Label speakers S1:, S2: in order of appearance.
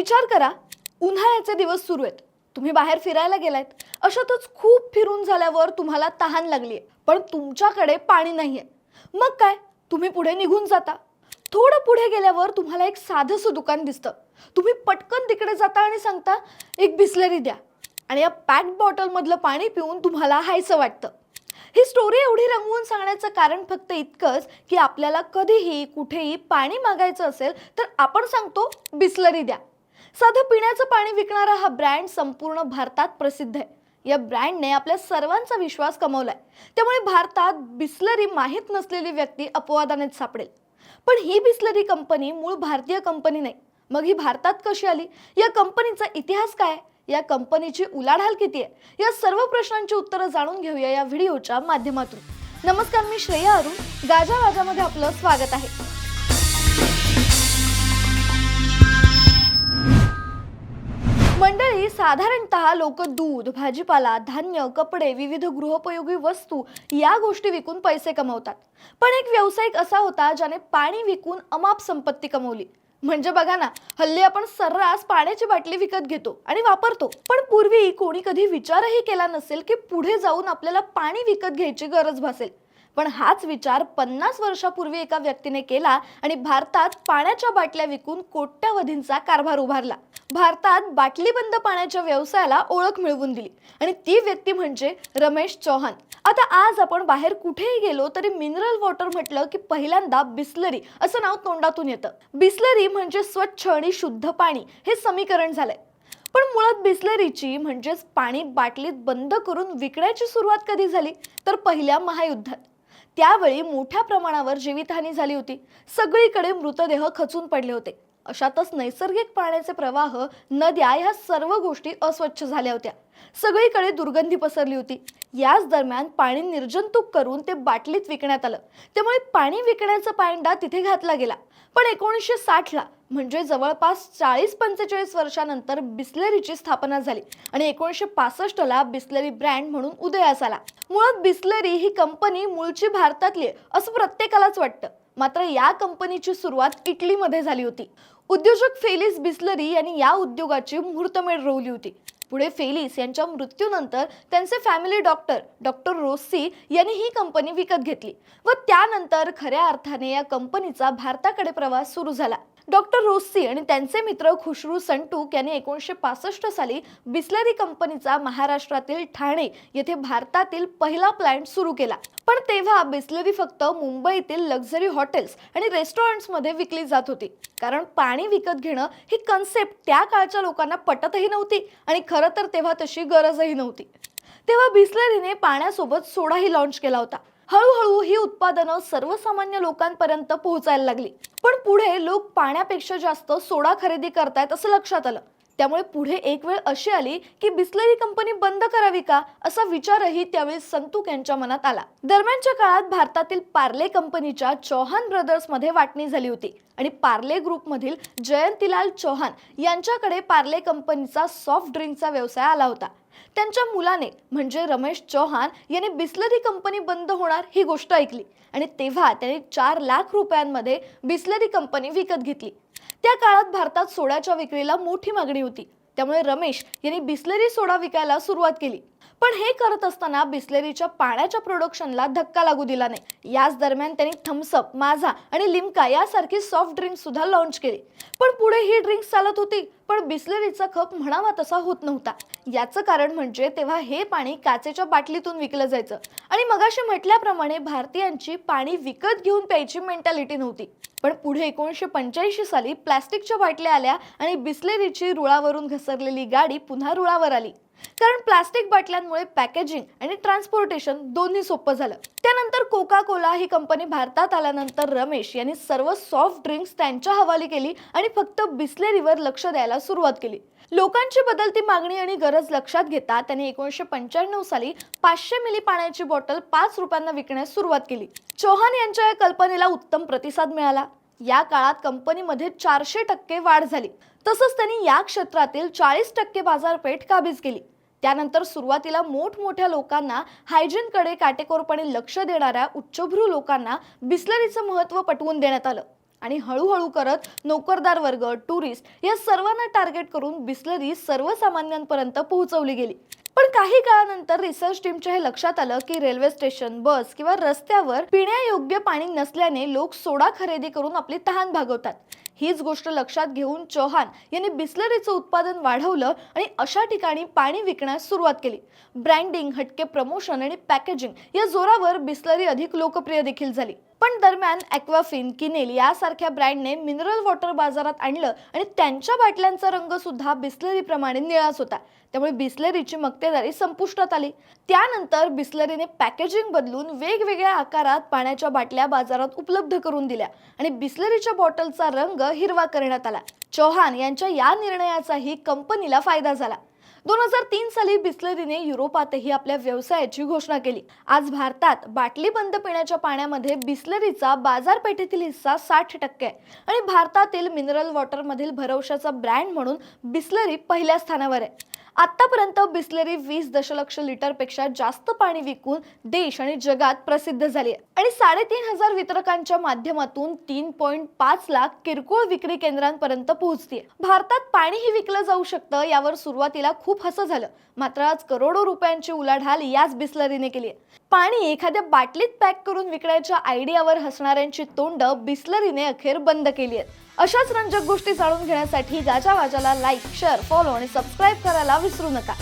S1: विचार करा उन्हाळ्याचे दिवस सुरू आहेत. तुम्ही बाहेर फिरायला गेलायत. अशातच खूप फिरून झाल्यावर तुम्हाला तहान लागली आहे पण तुमच्याकडे पाणी नाही आहे मग काय? तुम्ही पुढे निघून जाता. थोडं पुढे गेल्यावर तुम्हाला एक साधंसं दुकान दिसतं. तुम्ही पटकन तिकडे जाता आणि सांगता एक बिसलरी द्या. आणि या पॅक्ड बॉटलमधलं पाणी पिऊन तुम्हाला हायचं वाटतं. ही स्टोरी एवढी रंगवून सांगण्याचं कारण फक्त इतकंच की आपल्याला कधीही कुठेही पाणी मागायचं असेल तर आपण सांगतो बिसलरी द्या. साधं पिण्याचं पाणी विकणारा हा ब्रँड संपूर्ण भारतात प्रसिद्ध आहे. या ब्रँडने आपल्या सर्वांचा विश्वास कमवलाय. त्यामुळे भारतात बिस्लरी माहीत नसलेली व्यक्ती अपवादानेच सापडेल. पण ही बिस्लरी कंपनी मूळ भारतीय कंपनी नाही. मग ही भारतात कशी आली? या कंपनीचा इतिहास काय? या कंपनीची उलाढाल किती आहे? या सर्व प्रश्नांची उत्तरं जाणून घेऊया या व्हिडिओच्या माध्यमातून. नमस्कार मी श्रेया अरुण. गाजा वाजामध्ये आपलं स्वागत आहे. मंडळी साधारणतः लोक दूध भाजीपाला धान्य कपडे विविध गृहोपयोगी वस्तू या गोष्टी विकून पैसे कमवतात. पण एक व्यावसायिक असा होता ज्याने पाणी विकून अमाप संपत्ती कमवली. म्हणजे बघा ना हल्ली आपण सर्रास पाण्याची बाटली विकत घेतो आणि वापरतो. पण पूर्वी कोणी कधी विचारही केला नसेल की पुढे जाऊन आपल्याला पाणी विकत घ्यायची गरज भासेल. पण हाच विचार पन्नास वर्षापूर्वी एका व्यक्तीने केला आणि भारतात पाण्याच्या बाटल्या विकून कोट्यावधींचा कारभार उभारला. भारतात बाटलीबंद पाण्याच्या व्यवसायाला ओळख मिळवून दिली. आणि ती व्यक्ती म्हणजे रमेश चौहान. आता आज आपण बाहेर कुठेही गेलो तरी मिनरल वॉटर म्हटलं की पहिल्यांदा बिस्लरी असं नाव तोंडातून येतं. बिस्लरी म्हणजे स्वच्छ आणि शुद्ध पाणी हे समीकरण झालंय. पण मुळात बिस्लरीची म्हणजेच पाणी बाटलीत बंद करून विकण्याची सुरुवात कधी झाली? तर पहिल्या महायुद्धात. त्यावेळी मोठ्या प्रमाणावर जीवितहानी झाली होती. सगळीकडे मृतदेह खचून पडले होते. अशातच नैसर्गिक पाण्याचे प्रवाह नद्या ह्या सर्व गोष्टी अस्वच्छ झाल्या होत्या. सगळीकडे दुर्गंधी पसरली होती. याच दरम्यान पाणी निर्जंतुक करून ते बाटलीत विकण्यात आलं. त्यामुळे पाणी विकण्याचा पायंडा तिथे घातला गेला. पण एकोणीसशे साठला म्हणजे जवळपास चाळीस पंचेचाळीस वर्षानंतर बिस्लेरीची स्थापना झाली आणि एकोणीसशे पासष्टला बिस्लेरी ब्रँड म्हणून उदयास आला. मुळात बिस्लेरी ही कंपनी मूळची भारतातली आहे असं प्रत्येकालाच वाटतं. मात्र या कंपनीची सुरुवात इटलीमध्ये झाली होती. उद्योजक फेलिस बिस्लरी यांनी या उद्योगाची मुहूर्तमेढ रोवली होती. पुढे फेलिस यांच्या मृत्यूनंतर त्यांचे फॅमिली डॉक्टर डॉक्टर रोसी यांनी ही कंपनी विकत घेतली व त्यानंतर खऱ्या अर्थाने या कंपनीचा भारताकडे प्रवास सुरू झाला. डॉक्टर रोसी आणि त्यांचे मित्र खुशरू संटूक यांनी एकोणीसशे पासष्ट साली बिस्लरी कंपनीचा महाराष्ट्रातील ठाणे येथे भारतातील पहिला प्लॅन्ट सुरू केला. पण तेव्हा बिस्लरी फक्त मुंबईतील लक्झरी हॉटेल्स आणि रेस्टॉरंट्समध्ये विकली जात होती. कारण पाणी विकत घेणं ही कन्सेप्ट त्या काळच्या लोकांना पटतही नव्हती आणि खरं खरं तर तेव्हा तशी गरजही नव्हती. तेव्हा बिस्लरीने पाण्यासोबत सोडाही लॉन्च केला होता. हळूहळू ही उत्पादनं सर्वसामान्य लोकांपर्यंत पोहोचायला लागली. पण पुढे लोक पाण्यापेक्षा जास्त सोडा खरेदी करतायत असं लक्षात आलं. त्यामुळे पुढे एक वेळ अशी आली की बिस्लरी कंपनी बंद करावी का असा विचारही त्यावेळी संतूक यांच्या मनात आला. दरम्यानच्या काळात भारतातील पार्ले कंपनीच्या चौहान ब्रदर्समध्ये वाटणी झाली होती आणि पार्ले ग्रुपमधील जयंतीलाल चौहान यांच्याकडे पार्ले कंपनीचा सॉफ्ट ड्रिंकचा व्यवसाय आला होता. त्यांच्या मुलाने म्हणजे रमेश चौहान यांनी बिस्लरी कंपनी बंद होणार ही गोष्ट ऐकली. आणि तेव्हा त्यांनी चार लाख रुपयांमध्ये बिस्लरी कंपनी विकत घेतली. त्या काळात भारतात सोड्याच्या विक्रीला मोठी मागणी होती. त्यामुळे रमेश यांनी बिस्लरी सोडा विकायला सुरुवात केली. पण हे करत असताना बिस्लेरीच्या पाण्याच्या प्रोडक्शनला धक्का लागू दिला नाही. याच दरम्यान त्यांनी थम्सअप माझा आणि लिम्का यासारखी सॉफ्ट ड्रिंक सुद्धा लॉन्च केली. पण पुढे ही ड्रिंक्स चालत होती पण बिस्लेरीचा खप म्हणावा तसा होत नव्हता. याचं कारण म्हणजे तेव्हा हे पाणी काचेच्या बाटलीतून विकलं जायचं. आणि मगाशी म्हटल्याप्रमाणे भारतीयांची पाणी विकत घेऊन प्यायची मेंटॅलिटी नव्हती. पण पुढे एकोणीसशे पंच्याऐंशी साली प्लॅस्टिकच्या बाटल्या आल्या आणि बिस्लेरीची रुळावरून घसरलेली गाडी पुन्हा रुळावर आली. कारण प्लास्टिक बाटल्यांमुळे पॅकेजिंग आणि ट्रान्सपोर्टेशन दोन्ही सोपं झालं. त्यानंतर कोका कोला ही कंपनी भारतात आल्यानंतर रमेश यांनी सर्व सॉफ्ट ड्रिंक्स त्यांच्या हवाली केली आणि फक्त बिस्लेरीवर लक्ष द्यायला सुरुवात केली. लोकांची बदलती मागणी आणि गरज लक्षात घेता त्यांनी एकोणीसशे पंच्याण्णव साली पाचशे मिली पाण्याची बॉटल पाच रुपयांना विकण्यास सुरुवात केली. चौहान यांच्या या कल्पनेला उत्तम प्रतिसाद मिळाला. या काळात कंपनीमध्ये चारशे टक्के वाढ झाली. तसंच त्यांनी या क्षेत्रातील चाळीस टक्के बाजारपेठ काबीज केली. त्यानंतर सुरुवातीला मोठमोठ्या लोकांना हायजीनकडे काटेकोरपणे लक्ष देणाऱ्या उच्चभ्रू लोकांना बिस्लरीचं महत्त्व पटवून देण्यात आलं आणि हळूहळू करत नोकरदार वर्ग टुरिस्ट या सर्वांना टार्गेट करून बिस्लरी सर्वसामान्यांपर्यंत पोहोचवली गेली. पण काही काळानंतर रिसर्च टीमच्या हे लक्षात आलं की रेल्वे स्टेशन बस किंवा रस्त्यावर पिण्यायोग्य पाणी नसल्याने लोक सोडा खरेदी करून आपली तहान भागवतात. हीच गोष्ट लक्षात घेऊन चौहान यांनी बिस्लरीचं उत्पादन वाढवलं आणि अशा ठिकाणी पाणी विकण्यास सुरुवात केली. ब्रँडिंग हटके प्रमोशन आणि पॅकेजिंग या जोरावर बिस्लरी अधिक लोकप्रिय देखील झाली. पण दरम्यान ॲक्वाफिन किनेल यासारख्या ब्रँडने मिनरल वॉटर बाजारात आणलं आणि त्यांच्या बाटल्यांचा रंग सुद्धा बिस्लरीप्रमाणे निळाच होता. त्यामुळे बिस्लरीची मक्तेदारी संपुष्टात आली. त्यानंतर बिस्लरीने पॅकेजिंग बदलून वेगवेगळ्या आकारात पाण्याच्या बाटल्या बाजारात उपलब्ध करून दिल्या आणि बिस्लरीच्या बॉटलचा रंग हिरवा करण्यात आला. चौहान यांच्या या निर्णयाचाही कंपनीला फायदा झाला. दोन हजार तीन साली बिस्लरीने युरोपातही आपल्या व्यवसायाची घोषणा केली. आज भारतात बाटली बंद पिण्याच्या पाण्यामध्ये बिस्लरीचा बाजारपेठेतील हिस्सा साठ टक्के आहे. आणि भारतातील मिनरल वॉटरमधील भरवशाचा ब्रँड म्हणून बिस्लरी पहिल्या स्थानावर आहे. आतापर्यंत बिस्लरी वीस दशलक्ष लिटरपेक्षा जास्त पाणी विकून देश आणि जगात प्रसिद्ध झाली आहे. आणि साडेतीन हजार वितरकांच्या माध्यमातून तीन पॉईंट पाच लाख किरकोळ विक्री केंद्रांपर्यंत पोहोचते भारतात पाणीही विकलं जाऊ शकतं यावर सुरुवातीला खूप खूप हसं झालं. मात्र आज करोडो रुपयांची उलाढाल याच बिस्लरीने केली आहे. पाणी एखाद्या बाटलीत पॅक करून विकण्याच्या आयडियावर हसणाऱ्यांची तोंड बिस्लरीने अखेर बंद केली आहेत. अशाच रंजक गोष्टी जाणून घेण्यासाठी गाजावाजाला लाईक शेअर फॉलो आणि सबस्क्राईब करायला विसरू नका.